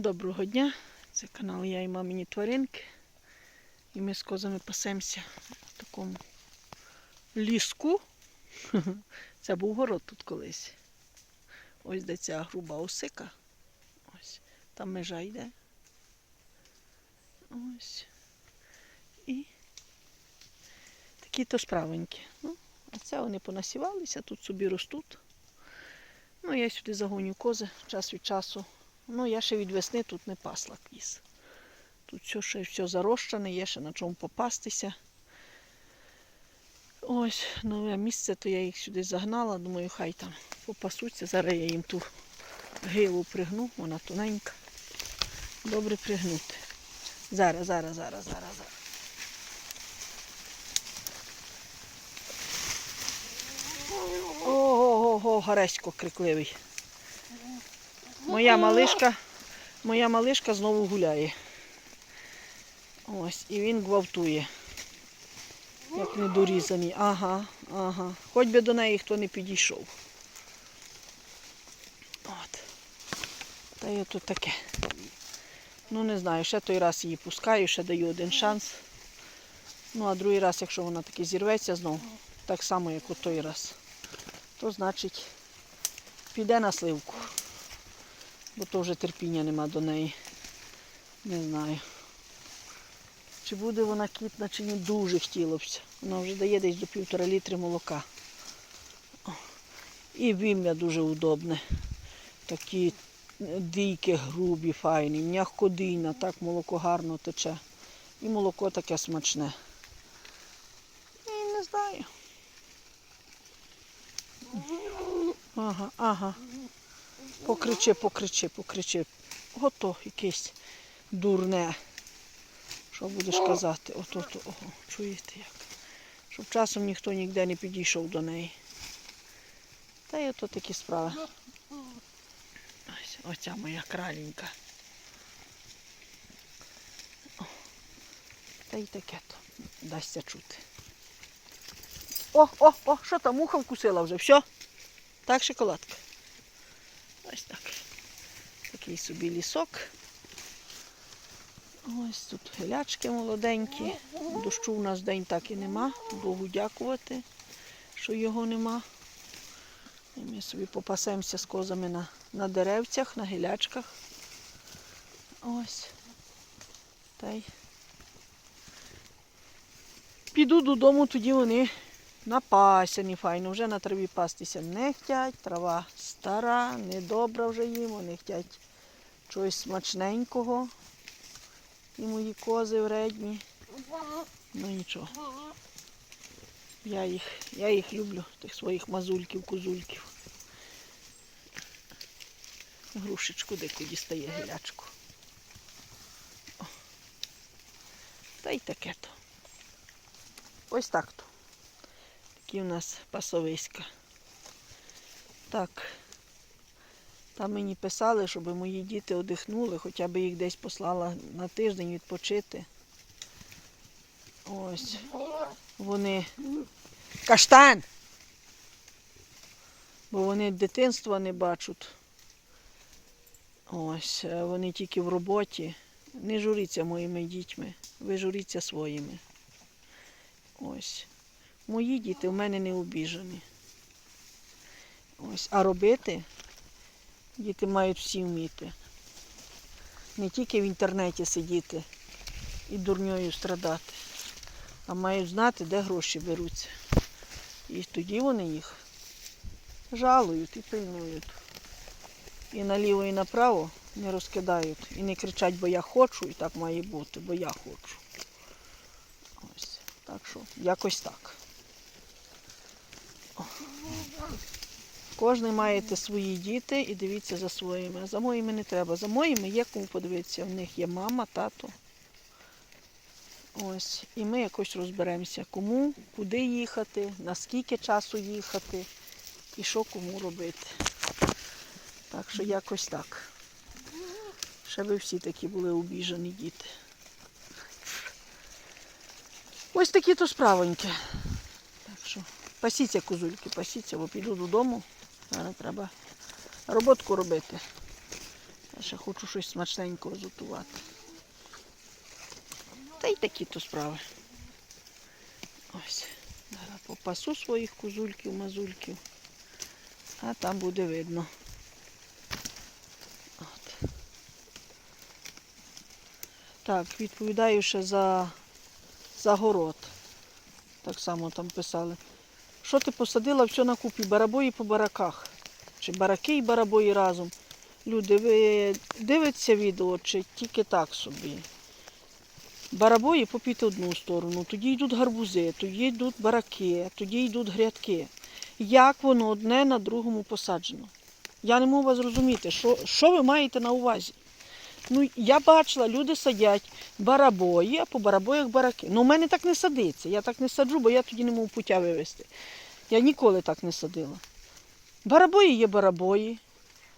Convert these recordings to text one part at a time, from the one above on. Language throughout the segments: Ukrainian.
Доброго дня! Це канал Я і мамині тваринки. І ми з козами пасемося в такому ліску. Це був город тут колись. Ось де ця груба осика. Ось. Там межа йде. Ось. І такі то справенькі. Ну, а це вони понасівалися, тут собі ростуть. Ну, я сюди загоню кози час від часу. Ну, я ще від весни тут не пасла квіз. Тут все, ще все зарощане, є ще на чому попастися. Ось, нове місце, то я їх сюди загнала. Думаю, хай там попасуться. Зараз я їм ту гилу пригну, вона тоненька. Добре пригнути. Зараз, зараз, зараз, зараз, зараз. Ого-го, Гаресько крикливий. Моя малишка, моя малишка знову гуляє. Ось, і він гвалтує. Як недорізаний. Ага, ага. Хоч би до неї хто не підійшов. От. Та й ото таке. Ну не знаю, ще той раз її пускаю, ще даю один шанс. Ну, а другий раз, якщо вона таки зірветься знову, так само, як у той раз, то значить піде на сливку. Бо то вже терпіння нема до неї. Не знаю. Чи буде вона кітна, чи ні, дуже хотілося. Вона вже дає десь до півтора літри молока. І вім'я дуже удобне. Такі дійки грубі, файні, м'ягкодійна, так молоко гарно тече. І молоко таке смачне. І не знаю. Ага, ага. Покричи, покричи, покричи. Ото якесь дурне. Що будеш казати? Ото, то, ого, чуєте як? Щоб часом ніхто ніде не підійшов до неї. Та й ото такі справи. Ось, оця моя краленька. Та й таке то дасться чути. О, о, о, що там муха вкусила вже? Все? Так, шоколадка. Ось так. Такий собі лісок. Ось тут гелячки молоденькі. Дощу у нас день так і нема. Богу дякувати, що його нема. І ми собі попасемося з козами на, на деревцях, на гілячках. Ось. Та й піду додому, тоді вони напасяні файно. Вже на траві пастися не хочуть. Трава стара, недобра вже їм, вони хочуть чогось смачненького. І мої кози вредні. Ну нічого. Я їх, я їх люблю, тих своїх мазульків, козульків. Грушечку деку дістає гілячку. Та й таке то. Ось так то. Такі у нас пасовиська. Так. Там мені писали, щоб мої діти одихнули, хоча б їх десь послала на тиждень відпочити. Ось. Вони. Каштан! Бо вони дитинства не бачать. Ось, е, вони тільки в роботі. Не журіться моїми дітьми, ви журіться своїми. Ось. Мої діти в мене не обіжені. Ось. А робити діти мають всі вміти. Не тільки в інтернеті сидіти і дурньою страдати, а мають знати, де гроші беруться. І тоді вони їх жалують і пильнують. І наліво, і направо не розкидають. І не кричать, бо я хочу, і так має бути, бо я хочу. Ось. Так що якось так. Кожен маєте свої діти і дивіться за своїми. За моїми не треба. За моїми є кому подивитися. В них є мама, тато. Ось. І ми якось розберемося, кому, куди їхати, на скільки часу їхати і що кому робити. Так що якось так. Ще ви всі такі були обіжені діти. Ось такі то справоньки. Пасіться, козульки, пасіться, бо піду додому. Зараз треба роботку робити. Я ще хочу щось смачненького зготувати. Та й такі то справи. Ось. Зараз попасу своїх козульків, мазульків. А там буде видно. От. Так, відповідаю ще за, за город. Так само там писали. Що ти посадила все на купі? Барабої по бараках. Чи бараки і барабої разом. Люди, ви дивитеся відео, чи тільки так собі? Барабої попіти одну сторону, тоді йдуть гарбузи, тоді йдуть бараки, тоді йдуть грядки. Як воно одне на другому посаджено? Я не можу вас зрозуміти, що, що ви маєте на увазі? Ну, я бачила, люди садять барабої, а по барабоях бараки. Ну, у мене так не садиться. Я так не саджу, бо я тоді не можу пуття вивезти. Я ніколи так не садила. Барабої є барабої.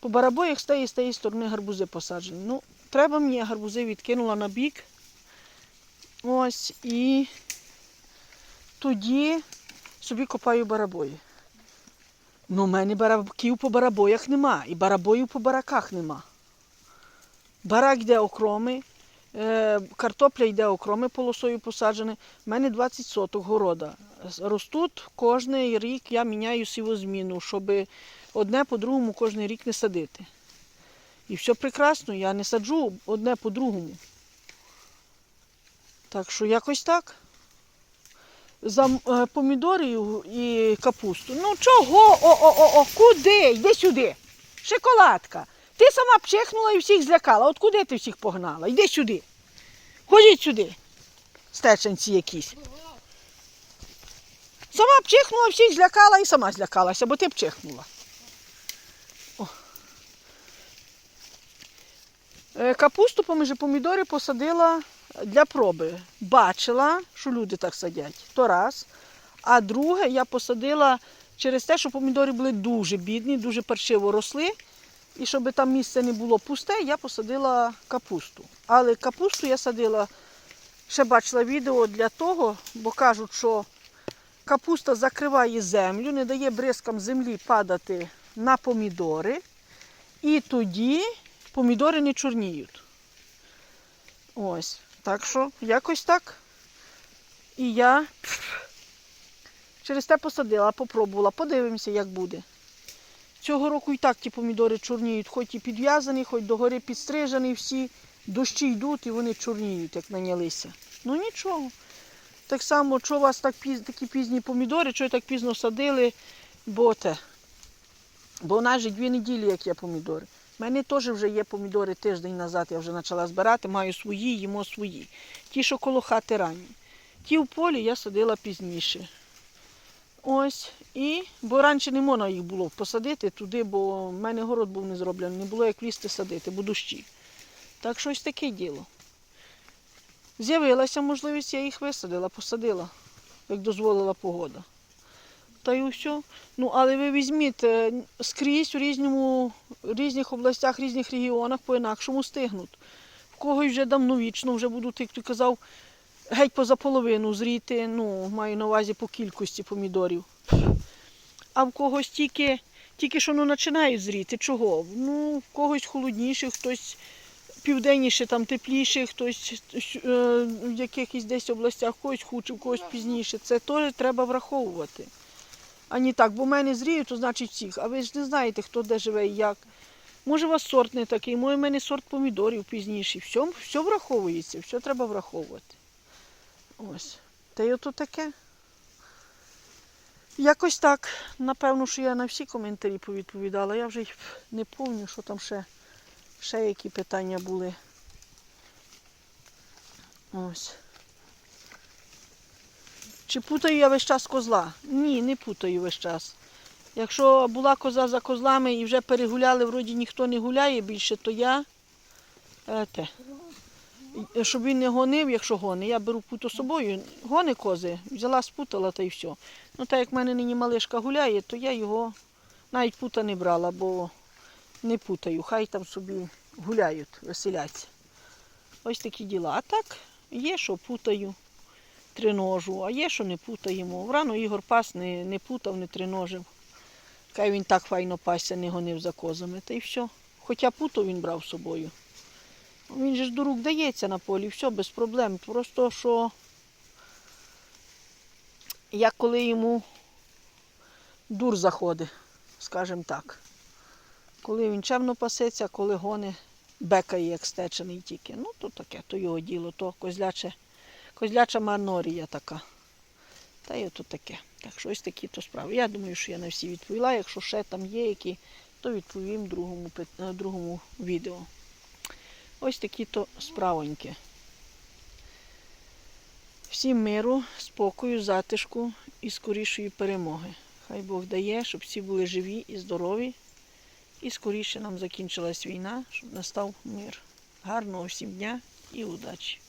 По барабоях з тієї з тієї сторони гарбузи посаджені. Ну, треба мені, я гарбузи відкинула на бік. Ось і тоді собі копаю барабої. Ну, у мене барабків по барабоях нема, і барабоїв по бараках нема. Барак йде окроми, е, картопля йде окроми полосою посаджена. У мене 20 соток города. Ростуть кожний рік я міняю сівозміну, щоб одне по другому кожен рік не садити. І все прекрасно, я не саджу одне по другому. Так що якось так. За е, помідори і- і капусту. Ну чого? О-о-о, куди? Йди сюди. Шоколадка. Ти сама пчихнула і всіх злякала. От куди ти всіх погнала? Йди сюди. Ходіть сюди. Стеченці якісь. Сама пчихнула, всіх злякала і сама злякалася, бо ти пчихнула. О. Е, Капусту поміж помідори посадила для проби. Бачила, що люди так садять. То раз. А друге, я посадила через те, що помідори були дуже бідні, дуже паршиво росли. І щоб там місце не було пусте, я посадила капусту. Але капусту я садила, ще бачила відео для того, бо кажуть, що капуста закриває землю, не дає бризкам землі падати на помідори. І тоді помідори не чорніють. Ось. Так що якось так. І я через те посадила, попробувала, подивимося, як буде. Цього року і так ті помідори чорніють, хоч і підв'язані, хоч догори підстрижені всі, дощі йдуть і вони чорніють, як нанялися. Ну нічого. Так само, що у вас так піз, такі пізні помідори, що так пізно садили, бо те. Бо у нас же дві неділі, як є помідори. У мене теж вже є помідори тиждень назад, я вже почала збирати, маю свої, їмо свої. Ті, що коло хати ранні. Ті в полі я садила пізніше. Ось. І, бо раніше не можна їх було посадити туди, бо в мене город був не зроблений, не було як лізти садити, бо дощі. Так щось таке діло. З'явилася можливість, я їх висадила, посадила, як дозволила погода. Та й все. Ну, але ви візьміть е, скрізь у різному, різних областях, різних регіонах по-інакшому стигнуть. В когось вже давновічно, вже будуть, як ти казав, геть поза половину зріти, ну, маю на увазі по кількості помідорів. А в когось тільки, тільки що ну, починають зріти. Чого? Ну, в когось холодніше, хтось південніше, там тепліше, хтось е, в якихось десь областях, когось худше, в когось пізніше. Це теж треба враховувати. А не так, бо в мене зріють, то значить всіх. А ви ж не знаєте, хто де живе і як. Може, у вас сорт не такий, може, в мене сорт помідорів пізніший. Все, все враховується, все треба враховувати. Ось. Та й ото таке. Якось так. Напевно, що я на всі коментарі повідповідала. Я вже не пам'ятаю, що там ще, ще які питання були. Ось. Чи путаю я весь час козла? Ні, не путаю весь час. Якщо була коза за козлами і вже перегуляли, вроді ніхто не гуляє більше, то я е, те, щоб він не гонив, якщо гони, я беру путо з собою. Гони кози, взяла, спутала та й все. Ну так як в мене нині малишка гуляє, то я його навіть пута не брала, бо не путаю. Хай там собі гуляють, веселяться. Ось такі діла. А так, є, що путаю триножу, а є, що не путаємо. Врано Ігор пас не, не путав, не триножив. Хай він так файно пасся, не гонив за козами. Та й все. Хоча путу він брав з собою. Він же ж до рук дається на полі, все без проблем. Просто що як коли йому дур заходить, скажімо так. Коли він чемно пасеться, коли гони бекає, як стечений тільки. Ну, то таке, то його діло, то козляче, козляча манорія така. Та й ото таке. Так що ось такі то справи. Я думаю, що я на всі відповіла. Якщо ще там є які, то відповім в другому, е, другому відео. Ось такі то справоньки. Всім миру, спокою, затишку і скорішої перемоги. Хай Бог дає, щоб всі були живі і здорові. І скоріше нам закінчилась війна, щоб настав мир. Гарного всім дня і удачі!